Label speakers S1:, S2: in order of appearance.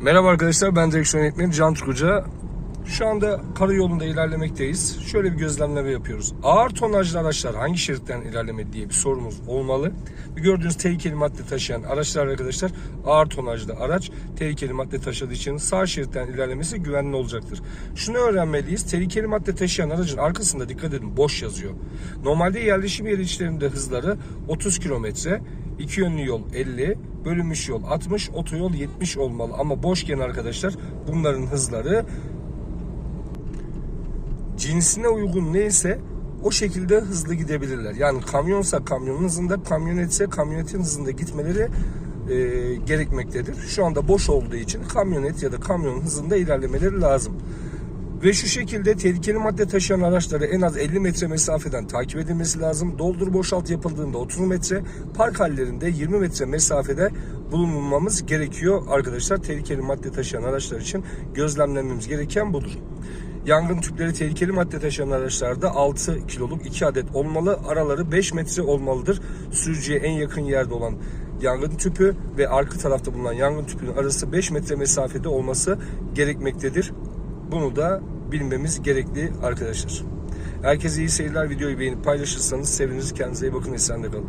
S1: Merhaba arkadaşlar ben direksiyon yönetmeni Can Turkuca. Şu anda karayolunda ilerlemekteyiz. Şöyle bir gözlemleme yapıyoruz. Ağır tonajlı araçlar hangi şeritten ilerlemeli diye bir sorumuz olmalı. Bir gördüğünüz tehlikeli madde taşıyan araçlar arkadaşlar ağır tonajlı araç tehlikeli madde taşıdığı için sağ şeritten ilerlemesi güvenli olacaktır. Şunu öğrenmeliyiz. Tehlikeli madde taşıyan aracın arkasında dikkat edin boş yazıyor. Normalde yerleşim yeri içlerinde hızları 30 kilometre, iki yönlü yol 50, bölünmüş yol 60, otoyol 70 olmalı. Ama boşken arkadaşlar bunların hızları cinsine uygun neyse o şekilde hızlı gidebilirler. Yani kamyonsa kamyonun hızında, kamyonetse kamyonetin hızında gitmeleri e, gerekmektedir. Şu anda boş olduğu için kamyonet ya da kamyonun hızında ilerlemeleri lazım. Ve şu şekilde tehlikeli madde taşıyan araçları en az 50 metre mesafeden takip edilmesi lazım. Doldur boşalt yapıldığında 30 metre, park hallerinde 20 metre mesafede bulunmamız gerekiyor arkadaşlar. Tehlikeli madde taşıyan araçlar için gözlemlememiz gereken budur. Yangın tüpleri tehlikeli madde taşıyan araçlarda 6 kiloluk 2 adet olmalı. Araları 5 metre olmalıdır. Sürücüye en yakın yerde olan yangın tüpü ve arka tarafta bulunan yangın tüpünün arası 5 metre mesafede olması gerekmektedir. Bunu da bilmemiz gerekli arkadaşlar. Herkese iyi seyirler. Videoyu beğenip paylaşırsanız seviniriz. Kendinize iyi bakın. Esenle kalın.